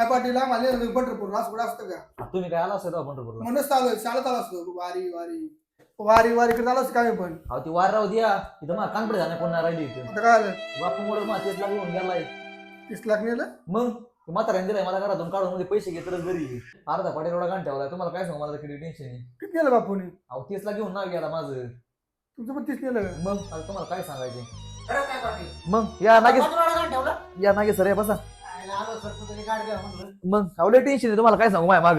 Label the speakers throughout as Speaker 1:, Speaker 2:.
Speaker 1: काय पाटील नेलं पंढरपूर असं कुठं असतं का?
Speaker 2: तुम्ही काय आला असेल पंढरपूरला?
Speaker 1: म्हणूनच चालू शाळेत आलो असतो वारी वारी. वारी वारी करत आलो असतो काय पण?
Speaker 2: अहो ती वार राहू द्या. इथं मग कानपडे झाले कोण नाही राहिली इथं.
Speaker 1: आता काय आलं
Speaker 2: बापू मोड मग तेच लागून गेलाय.
Speaker 1: तीस लाख नेलं?
Speaker 2: मग? ते म्हाताऱ्याने दिलाय मला घरातून काढून मध्ये पैसे घेत घरी. अर्धा पाटी एवढा घंटा ठेवलाय तुम्हाला काय सांगू मला किती टेन्शन आहे.
Speaker 1: किती नेलं बापूने?
Speaker 2: अहो तीस ला घेऊन नाव गेला माझं.
Speaker 1: तुमचं पण तीस नेलं का?
Speaker 2: मग? आता तुम्हाला काय सांगायचे?
Speaker 3: खरं काय पाटील?
Speaker 2: मग? या नागे
Speaker 3: पंधरा गाणं ठेवलं
Speaker 2: या नागे सर या बसा.
Speaker 3: आलो
Speaker 2: मग अवले टेन्शन आहे. तुम्हाला काय सांगू माय माग?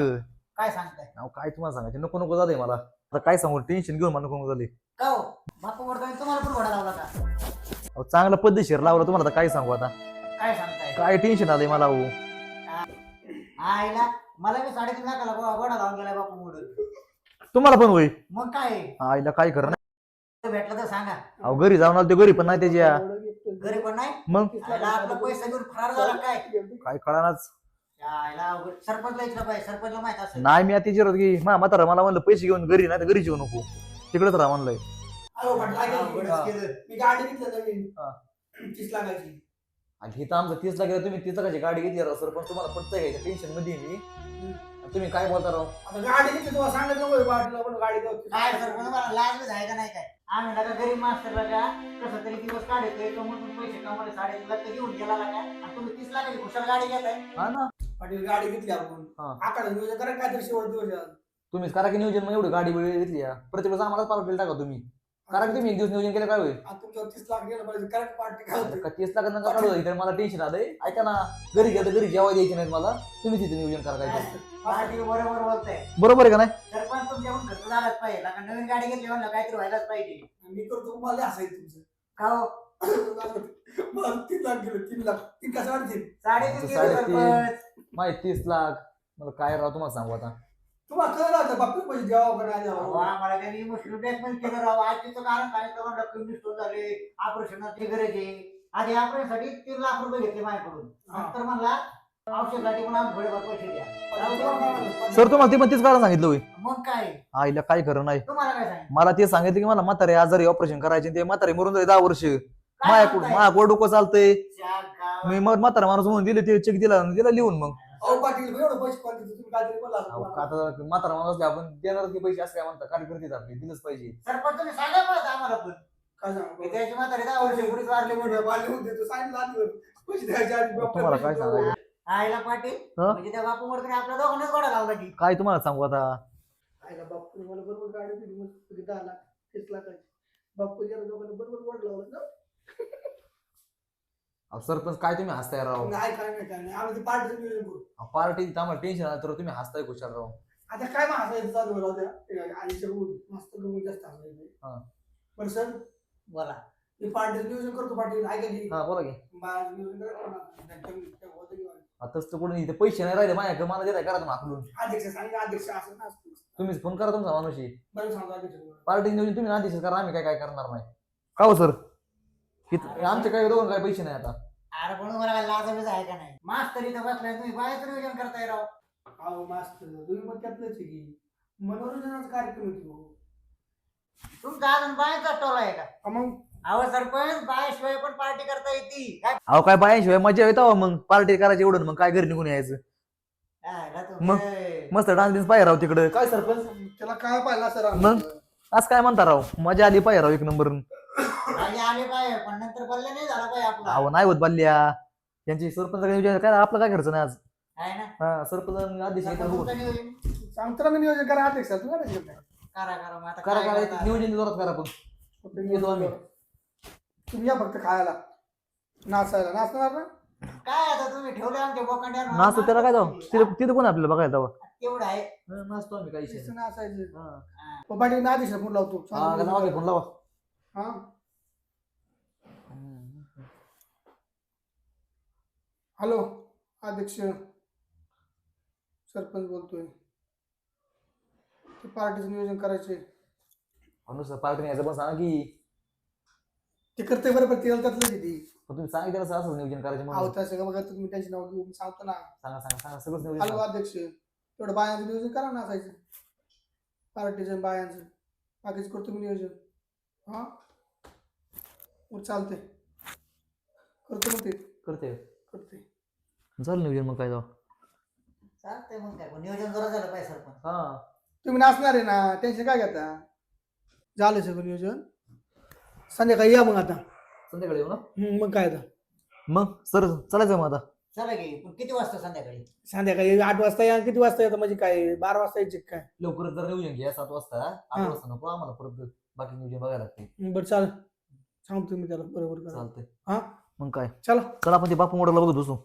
Speaker 3: काय सांगताय?
Speaker 2: अहो काय तुम्हाला सांगायचे? नको नको झालंय मला. आता काय सांगू? टेन्शन घेऊन मला नको नको झाले
Speaker 3: का हो? बापू तुम्हाला पण घोडा लावला का?
Speaker 2: अहो चांगलं पद्धतशीर लावलं. तुम्हाला आता काय सांगू आता?
Speaker 3: काय सांगताय?
Speaker 2: काय टेन्शन आलंय मला हो
Speaker 3: आईला मला मी साडेतीन लाखाला घो- घोडा लावून गेलाय बापू
Speaker 2: तुम्हाला पण होई
Speaker 3: मग काय?
Speaker 2: आईला काय नाही.
Speaker 3: भेटलं तर सांगा.
Speaker 2: अहो घरी जाऊन आलो ते घरी पण नाही त्याच्या.
Speaker 3: पण नाही
Speaker 2: मग?
Speaker 3: आईला आपला पैसा घेऊन फरार झाला काय?
Speaker 2: काय कळानाच?
Speaker 3: आईला अवघड. सरपंचला इथलं पाहिजे सरपंचला माहीत असेल.
Speaker 2: नाही मी आता विचारत की मा म्हातारा मला म्हणलं पैसे घेऊन घरी नाही तर घरी येऊ नको. तिकडेच राहा म्हणलंय.
Speaker 1: अहो, म्हटलं, काय
Speaker 3: अवघडच
Speaker 1: केलं?
Speaker 3: केलं.
Speaker 1: मी गाडी घेतलं नवीन.
Speaker 2: हा.
Speaker 1: तीस लाखाची.
Speaker 2: आणि इथं आमचं तीस लाख तुम्ही तीस लाखाची गाडी घेतली राव सर पण तुम्हाला पटतंय घ्यायचं टेन्शनमध्ये आहे मी. तुम्ही काय बोलता राव?
Speaker 1: आता गाडी घेतली तुम्हाला सांगितलं नको पाटील पण गाडी घेऊ.
Speaker 3: काय सरपंच मला लाज बीज आहे का नाही काय? आम्ही नका गरीब मास्टरला का कसं तरी दिवस काढतोय कमवून पैसे कमवले साडेतीन लाख तर घेऊन गेला का आणि तुम्ही तीस लाखाची खुशाल गाडी घेताय.
Speaker 2: हा ना.
Speaker 1: पाटील गाडी घेतली आपण.
Speaker 2: हा.
Speaker 1: आकडा नियोजन करा काहीतरी शेवट दिवस.
Speaker 2: तुम्हीच करा की नियोजन मग एवढी गाडी वेळ घेतली या. प्रत्येक वेळेस आम्हाला पार्टी टाका तुम्ही. करा की तुम्ही एक दिवस नियोजन केलं काय होईल?
Speaker 1: आता तुमच्यावर तीस लाख गेलं पाहिजे करेक्ट पार्टी काय होते?
Speaker 2: का तीस लाख नका काढू इथे मला टेन्शन आलंय. ऐका ना घरी गेलं घरी जेव्हा द्यायचे नाहीत मला. तुम्ही तिथे नियोजन करा काय ते.
Speaker 3: पार्टी बरोबर बोलताय.
Speaker 2: बरोबर आहे का नाही?
Speaker 3: सरपंच तुमच्याकडून खर्च झालाच पाहिजे. कारण नवीन गाडी घेतली म्हणलं काहीतरी व्हायलाच पाहिजे.
Speaker 1: मी करतो मला असायचं तुमचं.
Speaker 3: का हो?
Speaker 1: मला तीन लाख गेलं तीन लाख. तीन का साडेतीन
Speaker 3: साडेतीन. केलं
Speaker 2: साडेतीन.
Speaker 3: सरपंच.
Speaker 2: माहिती तीस लाख. मला काय राव तुम्हाला सांगू आता.
Speaker 1: तुम्हाला कळलं आता बापू पैसे द्यावं का नाही
Speaker 3: अहो,
Speaker 1: द्यावं
Speaker 3: आम्हाला त्यांनी इमोशनल ब्लॅकमेल केलं राव आजीचं कारण सांगितलं म्हणलं कमी स्टोन झाले ऑपरेशनाची गरज आहे. आधी ऑपरेशनसाठी तीन लाख रुपये घेतले माझ्याकडून.
Speaker 1: हा.
Speaker 3: नंतर म्हणला औषधासाठी पण आम्ही थोडेफार पैसे द्या. राहू दे.
Speaker 2: सर तुम्हाला ते पण तीच कारण सांगितलं होय.
Speaker 3: मग काय?
Speaker 2: आईला काय खरं नाही.
Speaker 3: तुम्हाला काय सांगितलं?
Speaker 2: मला ते सांगितलं की मला म्हातारे आजारी ऑपरेशन करायचे ते म्हातारे मरून जाईल दहा वर्ष.
Speaker 3: काय
Speaker 2: माझ्याकडून
Speaker 3: सांगताय?
Speaker 2: माझ्याकडे डोकं चालतंय.
Speaker 3: गावात
Speaker 2: मी मग म्हातारा माणूस म्हणून दिले ते चेक दिला दिला लिहून मग.
Speaker 1: अहो पाटील एवढं पैसे तुम्ही बोला.
Speaker 2: आता म्हातारा माणूस असले आपण देणार की पैसे असं काय म्हणतात कार्यकर्ते आपले दिलंच पाहिजे.
Speaker 3: सरपंच तुम्ही सांगा पाहिजे आम्हाला पण.
Speaker 1: काय सांगू?
Speaker 3: त्याची म्हातारी दहा वर्ष पुढेच वारले म्हणून
Speaker 1: बाले होते तो सांगितलं आधी पैसे द्यायचे आधी बाप्पा
Speaker 2: तुम्हाला काय
Speaker 3: आईला पाटील
Speaker 2: हं?
Speaker 3: म्हणजे त्या बापू तरी आपल्या दोघांनाच गोडा लावला की.
Speaker 2: काय तुम्हाला सांगू आता?
Speaker 1: आईला बाप्पू मला बरोबर गाडी दिली मस्त पैकी दहा लाख तीस लाखाची. बाप्पू गेला दोघांना बरोबर लावलं. ना
Speaker 2: अहो, सरपंच काय तुम्ही हसताय राव?
Speaker 1: नाही काय नाही. काय नाही आम्ही ते पार्टीचं नियोजन करू
Speaker 2: पार्टी आम्हाला टेन्शन आलं तर तुम्ही हसताय खुशाल राव.
Speaker 1: आता काय मग हसायचं चालू राहू द्या आईच्या ऊन मस्त गमून जास्त
Speaker 2: हा.
Speaker 1: हसायचं पण सर.
Speaker 3: बोला.
Speaker 1: मी पार्टीचं नियोजन करतो पाटील ऐका की.
Speaker 2: हा बोला की.
Speaker 1: नियोजन करा ना. होतं.
Speaker 2: आताच तर कुठून इथे पैसे नाही राहिले माझ्याकडे मला देताय करा तुम्ही हाकलून.
Speaker 1: अध्यक्ष सांगा अध्यक्ष असं ना असतं.
Speaker 2: तुम्हीच फोन करा तुमचा माणूशी
Speaker 1: बरं सांगतो अध्यक्ष.
Speaker 2: पार्टी नियोजन तुम्ही आधी करा आम्ही काय काय करणार नाही. का हो सर? आमचे काय दोघं काय पैसे नाही आता?
Speaker 3: अरे पण मला काय लाजाबीज आहे का नाही? मास्तर इथं बसलाय तुम्ही बाहेरचं नियोजन करताय राव.
Speaker 1: अहो मास्तर तुम्ही मग त्यातलंच आहे की. मनोरंजनाचा कार्यक्रम आहे तो.
Speaker 3: तुमचा अजून बाहेरचा टोला आहे का?
Speaker 1: हा मग?
Speaker 3: अहो सरपंच बायाशिवाय पण पार्टी करता येते. काय?
Speaker 2: अहो काय बायांशिवाय मजा येतो मग पार्टी करायची एवढं मग काय घरी निघून यायचं? मग?
Speaker 3: तुमचे-
Speaker 2: मस्त डान्स बिन्स पाहिजे राव तिकडं. काय सरपंच?
Speaker 1: त्याला काय पाहिलं सर
Speaker 2: मग? असं काय म्हणता राव? मजा आली पाहिजे राव एक नंबर
Speaker 3: आधी आले पाहिजे पण नंतर बोलले नाही झाला पाहिजे आपला.
Speaker 2: अहो नाही होत बाल्या यांची सरपंच नियोजन काय आपलं काय खर्च नाही आज?
Speaker 3: आहे ना?
Speaker 2: हा सरपंच आदेश बघू.
Speaker 3: तुमचं नियोजन.
Speaker 1: सांगतो ना मी नियोजन करा अध्यक्ष
Speaker 3: करा करा मग आता
Speaker 2: करा
Speaker 3: काय
Speaker 2: करा
Speaker 3: करता?
Speaker 2: नियोजन जोरात करा पण. येतो आम्ही.
Speaker 1: तुम्ही या फक्त खायला. नाचायला. नाचणार ना?
Speaker 3: काय आता तुम्ही ठेवले आमच्या बोकांड्यावर
Speaker 2: नाचतो त्याला काय जाऊ तिथं तिथं कोण आपल्याला बघायला जावं?
Speaker 3: तेवढं आहे.
Speaker 2: नाचतो आम्ही काही
Speaker 1: नाचायचं. पाटील मी आदेश फोन लावतो.
Speaker 2: हा, फोन लावा.
Speaker 1: हा? हॅलो अध्यक्ष सरपंच बोलतोय. ते पार्टीचं नियोजन करायचे
Speaker 2: अनुसार पार्टी यायचं पण सांगा की.
Speaker 1: ते करते बरोबर तेल त्यातलं किती
Speaker 2: पण तुम्ही सांगितलं असं असं नियोजन करायचं म्हणून.
Speaker 1: त्या सगळं बघा तुम्ही त्यांची नाव घेऊन सांगतो ना.
Speaker 2: सांगा सांगा सांगा सगळंच नियोजन
Speaker 1: हॅलो
Speaker 2: सांगा.
Speaker 1: अध्यक्ष तेवढं बायांचं नियोजन करा ना असायचं. पार्टीचं बायांचं. बाकीचं करतो मी नियोजन. हां? मग चालते करतो मग ते.
Speaker 2: करते
Speaker 1: करते
Speaker 2: झालं नियोजन मग काय जाऊ.
Speaker 3: चालतंय मग काय पण नियोजन जरा झालं पाहिजे सरपंच.
Speaker 2: हा.
Speaker 1: तुम्ही नाचणार आहे ना टेन्शन काय घेता? झालं सगळं नियोजन. संध्याकाळी या मग आता.
Speaker 2: संध्याकाळी येऊ ना?
Speaker 1: हम्म, मग काय आता?
Speaker 2: मग सर चालायचं मग आता.
Speaker 3: चला गे पण किती वाजता संध्याकाळी?
Speaker 1: संध्याकाळी आठ वाजता या किती वाजता येतं म्हणजे काय? बारा वाजता यायचे काय?
Speaker 2: लवकरच जर नियोजन घ्या सात वाजता. आठ
Speaker 1: हा.
Speaker 2: वाजता नको आम्हाला परत बाकी नियोजन बघायला लागते.
Speaker 1: हम्म, बरं चाल सांगतो मी त्याला बरोबर करा.
Speaker 2: चालतंय.
Speaker 1: हा?
Speaker 2: मग काय?
Speaker 1: चला.
Speaker 2: चला आपण ते बापू मोडला बघत बसू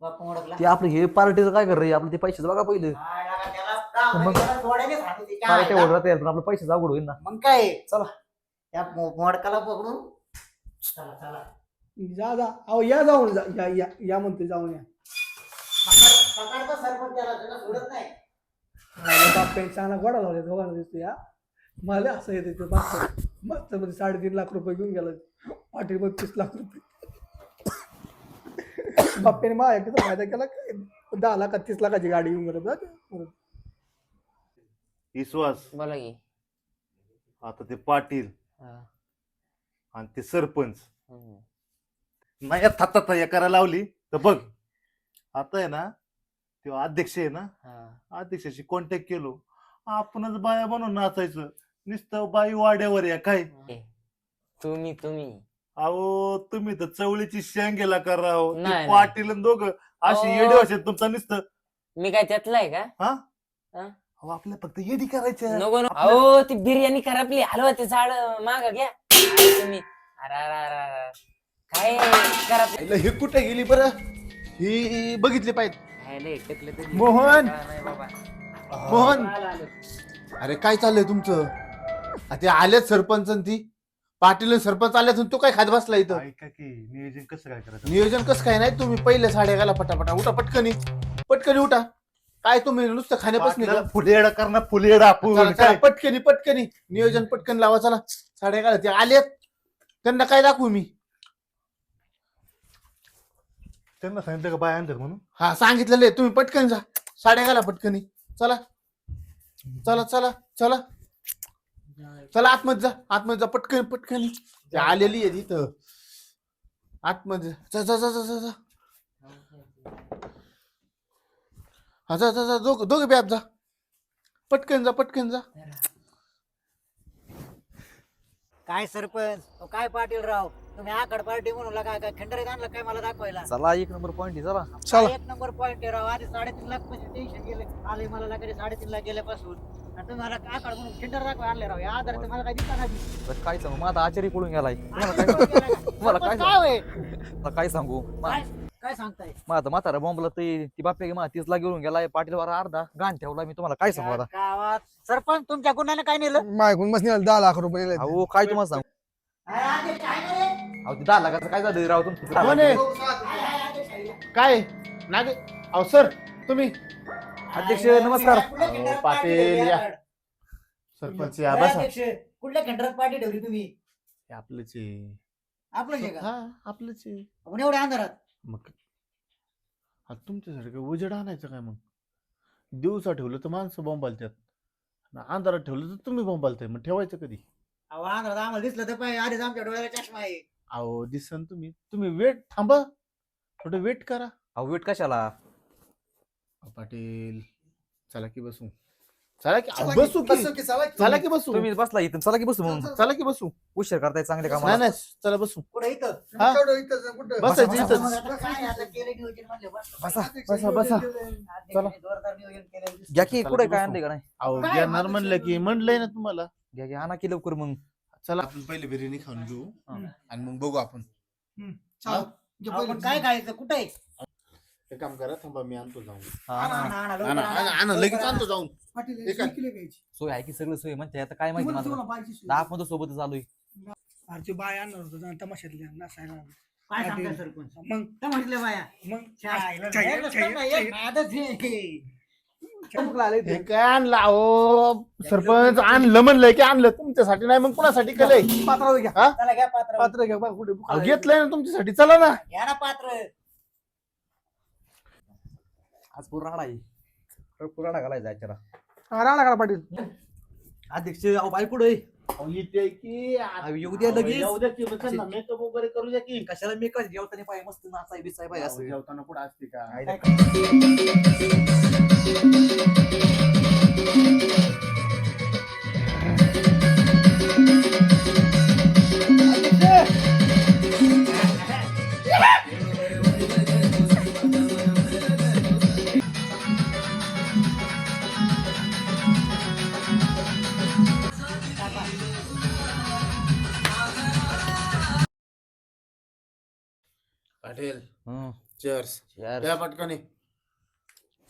Speaker 3: बापू ओळखला
Speaker 2: ते आपलं हे पार्टीचं काय कर रे? आपलं ते पैशाचं बघा पहिले.
Speaker 3: त्याला
Speaker 2: मग-
Speaker 3: त्याला जोड्यानेच हाणू दे, काय
Speaker 2: पार्टी
Speaker 3: लागा?
Speaker 2: ओढत पण आपलं पैशाचं अवघड होईल ना.
Speaker 3: मग काय?
Speaker 2: चला.
Speaker 3: त्या मो- मोडकाला पकडून. चला चला.
Speaker 1: जा जा. अहो या जाऊन जा. या या या म्हणते जाऊन या.
Speaker 3: पकड- पकडतो सरपंच त्याला त्याला सोडत नाही.
Speaker 1: बाप्पा चांगला गोडा लावले दोघांना दिसतो या मला असं येते ते मस्त मस्त मध्ये साडेतीन लाख रुपये घेऊन गेला. पाटील बत्तीस लाख रुपये. बाप्पाने माझ्या किती फायदा केला काय दहा लाखात तीस लाखाची गाडी घेऊन गेला बरं.
Speaker 4: विश्वास
Speaker 5: बोला की
Speaker 4: आता ते पाटील
Speaker 5: हा.
Speaker 4: आणि ते सरपंच
Speaker 5: हम्म.
Speaker 4: नाही थाता तया करायला लावली तर बघ आता आहे ना तेव्हा अध्यक्ष आहे ना
Speaker 5: हा.
Speaker 4: अध्यक्षाशी कॉन्टॅक्ट केलो आपणच बाया बनवून नाचायचं नुसतं बाई वाड्यावर या काय
Speaker 5: ए, तुम्ही तुम्ही
Speaker 4: अहो तुम्ही तर चवळीची शेंग गेला कराव
Speaker 5: नाही, नाही.
Speaker 4: पाटील आणि दोघं अशी
Speaker 5: अहो.
Speaker 4: येडे असेल तुमचा नुसतं.
Speaker 5: मी काय त्यातला आहे का?
Speaker 4: अहो आपल्या फक्त येडी करायचं
Speaker 5: नको नको. अहो ती बिर्याणी खराबली हलवा ते झाड माग घ्या. काय तुम्ही. अरे अरे अरे अरे. काय खराब
Speaker 6: हे कुठे गेली बरं? ही बघितली पाहिजे. मोहन!
Speaker 5: नाही बाबा.
Speaker 6: मोहन. अरे काय चाललंय तुमचं? आ, ते आलेत सरपंच आणि ती? पाटील आणि सरपंच आल्यात आणि तू काय खात बसला इथं?
Speaker 4: ऐका की नियोजन कसं काय करायचं?
Speaker 6: नियोजन कसं काय नाही? तुम्ही पहिले साड्या घाला पटापटा. उठा पटकनी. पटकनी उठा. काय तुम्ही नुसतं खाण्यापासून
Speaker 4: पाटलाला फुलेडा करणार फुलेडा आपण. काय?
Speaker 6: पटकनी पटकनी. नियोजन पटकन लावा चला. साड्या घाला. ते आलेत त्यांना काय दाखवू मी?
Speaker 4: त्यांना सांगितलं का बाय आणतात म्हणून?
Speaker 6: हा सांगितलेलं आहे. तुम्ही पटकन जा. साड्या घाला पटकनी. चला. चला चला चला. चला आतमध्ये जा आतमध्ये जा पटकन पटकन. ती आलेली आहे तिथं. आतमध्ये जा जा जा जा जा जा. हा जा जा जा दोघ दोघे बॅब जा. पटकन जा पटकन जा.
Speaker 3: काय सरपंच? अहो, काय पाटील राव? तुम्ही आकड पार्टी म्हणून काय काय खंडरीत आणलं काय मला दाखवायला?
Speaker 2: चला एक नंबर पॉईंट चला.
Speaker 1: चला.
Speaker 3: एक नंबर पॉईंट आहे राव. आधी साडेतीन लाख पैसे टेन्शन गेले. आले मला लागले साडेतीन लाख गेल्यापासून. आणि तुम्ही मला आकड म्हणून खिंडर दाखवा आणले राव. या आधार मला काय दिसता नाही.
Speaker 2: तर काय सांगू? माझा आचार्य पळून गेलाय. तुम्हाला काय काय
Speaker 3: सरपंच काय होय?
Speaker 2: आता काय सांगू? मा-
Speaker 3: काय काय सांगताय?
Speaker 2: माझा म्हातारा बॉम्बला ते ती बाप्या मा तीसला घेऊन गेलाय पाटील वारा अर्धा गाण ठेवला मी. तुम्हाला काय सांगू आता?
Speaker 3: गावात सरपंच तुमच्या गुन्ह्याने काय नेलं?
Speaker 1: माझ्याकडून मस्त निघालं दहा लाख रुपये नेले.
Speaker 2: अहो काय तुम्हाला सांगू?
Speaker 3: अरे, आदेश?
Speaker 2: अहो ते दहा लाखाचं काय झालं राव? तुमचं
Speaker 6: कोण आहे?
Speaker 3: काय?
Speaker 6: नागे अहो सर तुम्ही
Speaker 2: अध्यक्ष, नमस्कार.
Speaker 6: अहो, पाटील, या. सरपंच या बसा.
Speaker 3: कुठल्या खंडरात पार्टी ठेवली तुम्ही.
Speaker 6: हे आपलंच आहे.
Speaker 3: आपलं जे का?
Speaker 6: हा आपलंच आहे.
Speaker 3: आपण एवढ्या अंधारात.
Speaker 6: मग आता तुमच्यासाठी काय उजेड आणायचं काय मग? दिवसा ठेवलं तर माणसं बॉम्बालतात आणि अंधारात ठेवलं तर तुम्ही बॉम्बालताय मग ठेवायचं कधी?
Speaker 3: अहो अंधारात आम्हाला दिसलं तर पाहिजे आधीच आमच्या डोळ्याला चष्मा आहे.
Speaker 6: अहो दिसन तुम्ही. तुम्ही वेट थांबा. थोडं वेट करा.
Speaker 2: अहो वेट कशाला?
Speaker 6: पाटील चला की बसू. चला की अहो,
Speaker 1: चला की,
Speaker 6: बसू की.
Speaker 1: बसू की, चला की.
Speaker 6: चला की बसू.
Speaker 2: तुम्ही बसला इथं चला की बसू मग
Speaker 6: चला की बसू.
Speaker 2: उशीर करताय चांगले
Speaker 6: नाही
Speaker 2: कामाला.
Speaker 6: नाही चला बसू.
Speaker 3: कुठे इथं?
Speaker 6: हा? बसायचं
Speaker 2: बसा,
Speaker 6: इथंच
Speaker 3: मग आता काय आता केलं नियोजन म्हणलं बस.
Speaker 2: बसा
Speaker 6: बसा, बसा.
Speaker 3: अध्यक्षाने जोरदार नियोजन केलं दिसतं.
Speaker 2: घ्या की
Speaker 6: चला
Speaker 2: कुठे
Speaker 6: की
Speaker 2: काय
Speaker 6: बसू.
Speaker 2: आणलंय का नाही?
Speaker 6: अहो
Speaker 3: काय
Speaker 6: घेणार
Speaker 3: माणूस
Speaker 6: म्हणलं की म्हणलंय ना तुम्हाला.
Speaker 2: घ्या घ्या आणा की लवकर मग.
Speaker 6: चला. आपण पहिले बिर्याणी खाऊन घेऊ
Speaker 1: हम्म.
Speaker 6: आणि मग बघू आपण.
Speaker 1: चला. घे
Speaker 3: अहो,
Speaker 1: पहिले.
Speaker 3: पण काय खायचं? कुठे
Speaker 6: एक काम करा थांबा मी आणतो जाऊन.
Speaker 2: हा,
Speaker 3: आणा,
Speaker 2: हा.
Speaker 3: आणा, आणा,
Speaker 6: लगेच आणतो जाऊन.
Speaker 1: पाटील,
Speaker 6: हे काय?
Speaker 1: एक किलो घ्यायची.
Speaker 2: सोय आहे की सगळं सोय म्हणते आता काय माहिती
Speaker 1: तुम्हाला-
Speaker 2: मला
Speaker 1: तुम्हाला पाहिजे सोय.
Speaker 2: दहा पण सोबतच आलोय.
Speaker 1: अरे ते बाय आणणार होतं.
Speaker 3: काय
Speaker 1: पाटील.
Speaker 3: सरपंच?
Speaker 1: मग?
Speaker 3: काय म्हटलं बाया.
Speaker 1: मग?
Speaker 3: शाळेला
Speaker 1: चाय-
Speaker 3: जायला
Speaker 1: चाय-
Speaker 3: असताना एक नादच आहे.
Speaker 1: चमकला आले ते.
Speaker 6: हे काय आणलं? अहो सरपंच आणलं म्हणलंय की आणलं? तुमच्यासाठी नाही मग कुणासाठी केलंय?
Speaker 1: पात्रावर घ्या.
Speaker 3: चला घ्या पात्र
Speaker 1: पात्र घ्या बघा कुठे
Speaker 6: अहो, घेतलंय ना तुमच्यासाठी चला ना.
Speaker 3: घ्या ना पात्र.
Speaker 2: आज पूर्ण राडा आहे. पूर्ण राडा घालायचा आजच्याला
Speaker 1: हा, राणा करा पाटील.
Speaker 2: अध्यक्ष अहो बाई कुठे
Speaker 6: अहो, येते की
Speaker 2: अहो, येऊ द्या लगेच.
Speaker 6: येऊ द्या की मेकअप वगैरे करू द्या की.
Speaker 2: कशाला मी काय जेवताना पाय मस्त नाचाय बिचाय पाय असं.
Speaker 6: जेवताना कुठं असते का? पाटील.
Speaker 2: हं.
Speaker 6: चर्स
Speaker 2: यार
Speaker 6: द्या पटकनी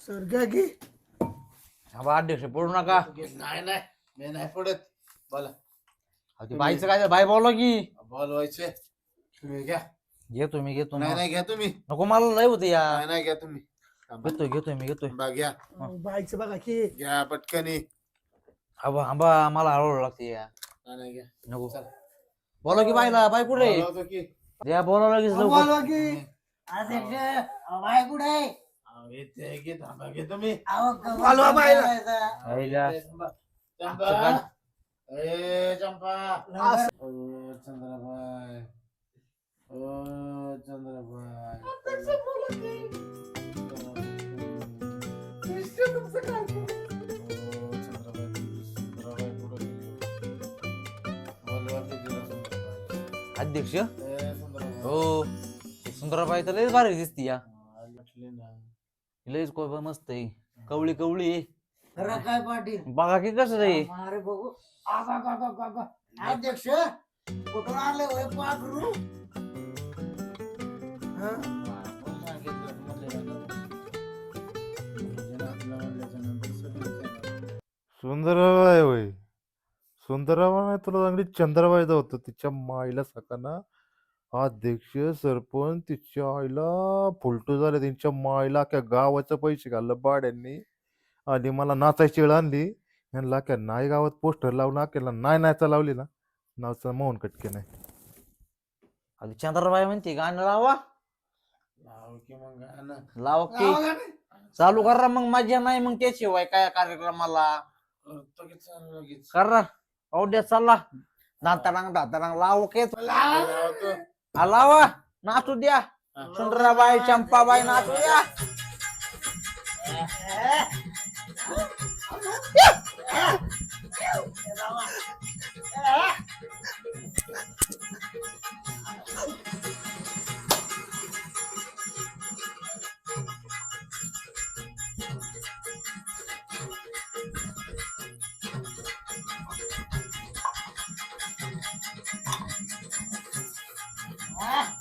Speaker 1: सर घ्या की.
Speaker 2: थांबा अध्यक्ष पडू नका.
Speaker 6: नाही नाही. मी नाही पडत. बोला.
Speaker 2: अहो, ते बाईचं काय झालं? बाई बोला की.
Speaker 6: बोलवायचे. तुम्ही घ्या.
Speaker 2: घेतो मी घेतो
Speaker 6: नाही
Speaker 2: ना.
Speaker 6: नाही घ्या तुम्ही.
Speaker 2: नको मला लय होते या.
Speaker 6: नाही नाही घ्या तुम्ही. थांबा.
Speaker 2: घेतोय घेतोय मी घेतोय.
Speaker 6: बा, घ्या.
Speaker 1: बाईचं बघा की.
Speaker 6: घ्या पटकनी
Speaker 2: आबा आंबा मला हळूहळू लागते या.
Speaker 6: नाही, नाही घ्या.
Speaker 2: नको.
Speaker 6: चला.
Speaker 2: बोला की बाईला बाई कुठे
Speaker 6: बोलवतो की.
Speaker 2: द्या बोला लगेच
Speaker 1: अहो,
Speaker 2: लवकर
Speaker 1: बोलवा की
Speaker 3: अध्यक्ष अहो, बाय कुठे आहे?
Speaker 6: अहो, येते की थांबा घे तुम्ही
Speaker 3: अहो, कवर
Speaker 1: बोलवा बाईला.
Speaker 3: करायचा.
Speaker 2: आईला.
Speaker 6: ए, थांबा. चंपा ए चंपा
Speaker 1: असं.
Speaker 6: ओ चंद्रबाई ओ चंद्रबाई ओ, चंद्रबाई, चंद्रबाई कुठं गेली? बोलवा की तिला चंद्रबाई.
Speaker 2: अध्यक्ष. हो सुंदराबाई तर लयच भारी दिसती या. लयच कोय मस्त आहे कवळी कवळी आहे.
Speaker 3: खरं काय पाटील
Speaker 2: बघा की कसं रे
Speaker 3: अरे बघू आगा, आगा, आगा, आगा. अध्यक्ष कुठून होय पाखरू
Speaker 1: हा?
Speaker 4: सुंदरबाई होय सुंदरबाई नाही तुला चांगली चंद्रबाई होतं तिच्या माईला सकाना अध्यक्ष सरपंच तिच्या आईला फुलटू झाले त्यांच्या माईला अख्या गावाचं पैसे घाललं बाड्यांनी. आणि मला नाचायची वेळ आणली. यांना अख्या नाही गावात पोस्टर लावून अख्याला नाही नाचा लावली ना. नावचं मोहन कटके नाही
Speaker 2: अगं चंद्राबाई म्हणते गाणं लावा.
Speaker 6: लाव की मग गाणं.
Speaker 2: लावा
Speaker 1: लावा
Speaker 2: की
Speaker 1: गाणी.
Speaker 2: चालू करा मग मजा नाही मग त्याशिवाय काय कार्यक्रमाला.
Speaker 6: करतो की चालू लगेच.
Speaker 2: करा औद्या चालला दातारांग दातारांग लाव के.
Speaker 6: लावतो.
Speaker 2: लावा नाचू द्या. सुंदराबाई चंपाबाई नाचू द्या.
Speaker 7: Ah!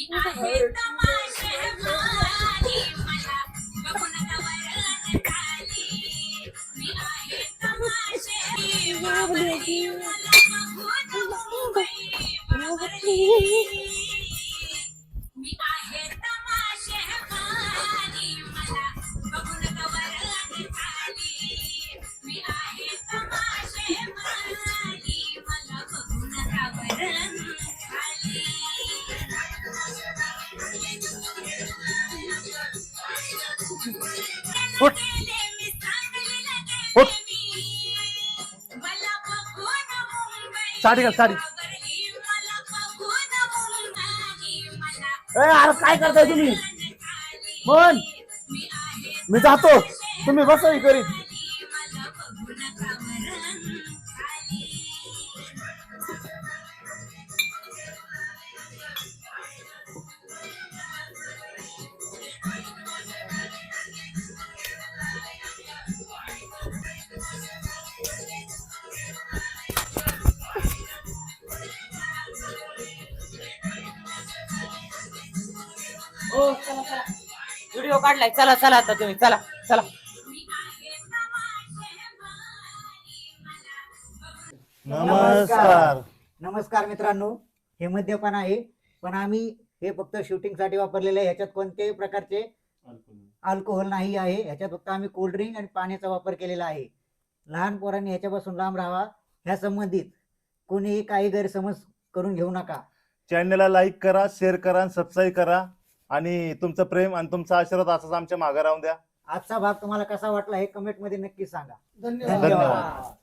Speaker 7: मी आहे तमाशे
Speaker 2: उठ. उठ.
Speaker 1: साडी घाल, साडी. अरे काय करताय तुम्ही मन मी जातो तुम्ही बसा करीत
Speaker 5: काढलाय. चला चला आता तुम्ही चला चला.
Speaker 4: नमस्कार.
Speaker 3: नमस्कार मित्रांनो. हे मद्यपान आहे पण आम्ही हे फक्त shooting साठी वापरलेले आहे. ह्याच्यात कोणत्याही प्रकारचे अल्कोहोल नाही आहे. ह्याच्यात फक्त आम्ही कोल्ड्रिंक आणि पाण्याचा वापर केलेला आहे. लहान पोरांनी ह्याच्यापासून लांब राहावा ह्या संबंधित कोणीही काही गैरसमज करून घेऊ नका.
Speaker 4: चॅनलला लाईक करा शेअर करा आणि सबस्क्राईब करा. आणि तुमचं प्रेम आणि तुमचा आशीर्वाद असाच आमच्या मागे राहून द्या.
Speaker 3: आजचा भाग तुम्हाला कसा वाटला हे कमेंटमध्ये नक्की सांगा.
Speaker 1: धन्यवाद.
Speaker 4: धन्यवाद.